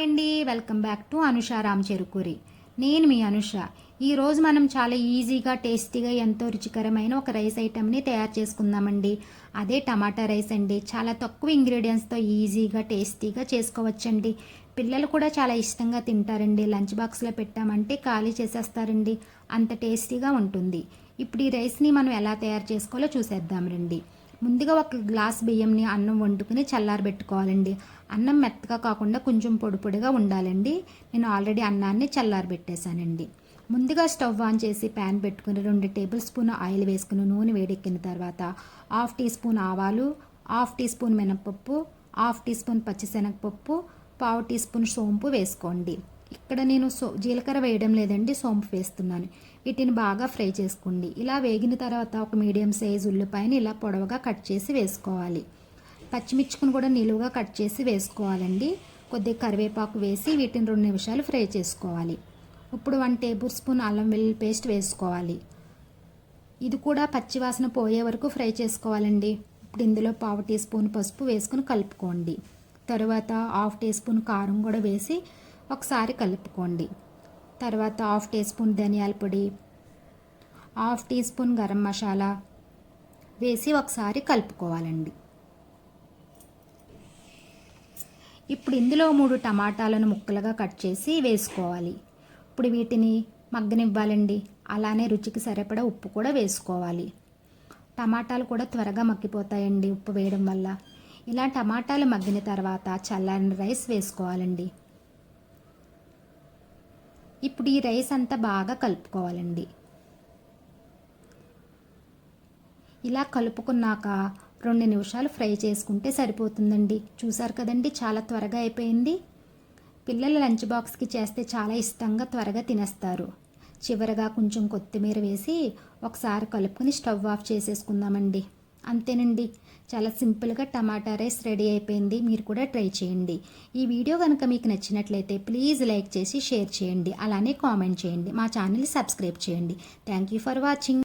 Hi అండి. Welcome back to Anusha Ram Cherukuri. నేను మీ అనుష. ఈరోజు మనం చాలా ఈజీగా టేస్టీగా ఎంతో రుచికరమైన ఒక రైస్ ఐటెంని తయారు చేసుకుందామండి. అదే టమాటా రైస్ అండి. చాలా తక్కువ ఇంగ్రీడియంట్స్తో ఈజీగా టేస్టీగా చేసుకోవచ్చండి. పిల్లలు కూడా చాలా ఇష్టంగా తింటారండి. లంచ్ బాక్స్లో పెట్టామంటే ఖాళీ చేసేస్తారండి. అంత టేస్టీగా ఉంటుంది. ఇప్పుడు ఈ రైస్ని మనం ఎలా తయారు చేసుకోవాలో చూసేద్దాం రండి. ముందుగా ఒక గ్లాస్ బియ్యంని అన్నం వండుకుని చల్లారబెట్టుకోవాలండి అన్నం మెత్తగా కాకుండా కొంచెం పొడి పొడిగా ఉండాలండి. నేను ఆల్రెడీ అన్నాన్ని చల్లారబెట్టేశానండి ముందుగా స్టవ్ ఆన్ చేసి ప్యాన్ పెట్టుకుని రెండు టేబుల్ స్పూన్ ఆయిల్ వేసుకుని నూనె వేడెక్కిన తర్వాత హాఫ్ టీ స్పూన్ ఆవాలు హాఫ్ టీ స్పూన్ మినపప్పు హాఫ్ టీ స్పూన్ పచ్చిశనగపప్పు పావు టీ స్పూన్ సోంపు వేసుకోండి. ఇక్కడ నేను సో జీలకర్ర వేయడం లేదండి సోంపు వేస్తున్నాను. వీటిని బాగా ఫ్రై చేసుకోండి. ఇలా వేగిన తర్వాత ఒక మీడియం సైజ్ ఉల్లిపాయని ఇలా పొడవుగా కట్ చేసి వేసుకోవాలి. పచ్చిమిర్చిని కూడా నిలువుగా కట్ చేసి వేసుకోవాలండి. కొద్దిగా కరివేపాకు వేసి వీటిని రెండు నిమిషాలు ఫ్రై చేసుకోవాలి. ఇప్పుడు వన్ టేబుల్ స్పూన్ అల్లం వెల్లుల్లి పేస్ట్ వేసుకోవాలి. ఇది కూడా పచ్చివాసన పోయే వరకు ఫ్రై చేసుకోవాలండి. ఇప్పుడు ఇందులో పావు టీ స్పూన్ పసుపు వేసుకుని కలుపుకోండి. తర్వాత హాఫ్ టీ స్పూన్ కారం కూడా వేసి ఒకసారి కలుపుకోండి. తర్వాత హాఫ్ టీ స్పూన్ ధనియాల పొడి half teaspoon garam masala వేసి ఒకసారి కలుపుకోవాలండి. ఇప్పుడు ఇందులో మూడు టమాటాలను ముక్కలుగా కట్ చేసి వేసుకోవాలి. ఇప్పుడు వీటిని మగ్గనివ్వాలండి. అలానే రుచికి సరిపడా ఉప్పు కూడా వేసుకోవాలి. టమాటాలు కూడా త్వరగా మగ్గిపోతాయండి ఉప్పు వేయడం వల్ల. ఇలా టమాటాలు మగ్గిన తర్వాత చల్లని రైస్ వేసుకోవాలండి. ఇప్పుడు ఈ రైస్ అంతా బాగా కలుపుకోవాలండి. ఇలా కలుపుకున్నాక రెండు నిమిషాలు ఫ్రై చేసుకుంటే సరిపోతుందండి. చూసారు కదండి చాలా త్వరగా అయిపోయింది. పిల్లల లంచ్ బాక్స్కి చేస్తే చాలా ఇష్టంగా త్వరగా తినేస్తారు. చివరగా కొంచెం కొత్తిమీర వేసి ఒకసారి కలుపుకొని స్టవ్ ఆఫ్ చేసేసుకుందామండి. అంతేనండి. చాలా సింపుల్గా టమాటా రైస్ రెడీ అయిపోయింది. మీరు కూడా ట్రై చేయండి. ఈ వీడియో కనుక మీకు నచ్చినట్లయితే ప్లీజ్ లైక్ చేసి షేర్ చేయండి. అలానే కామెంట్ చేయండి. మా ఛానల్ సబ్స్క్రైబ్ చేయండి. Thank you for watching.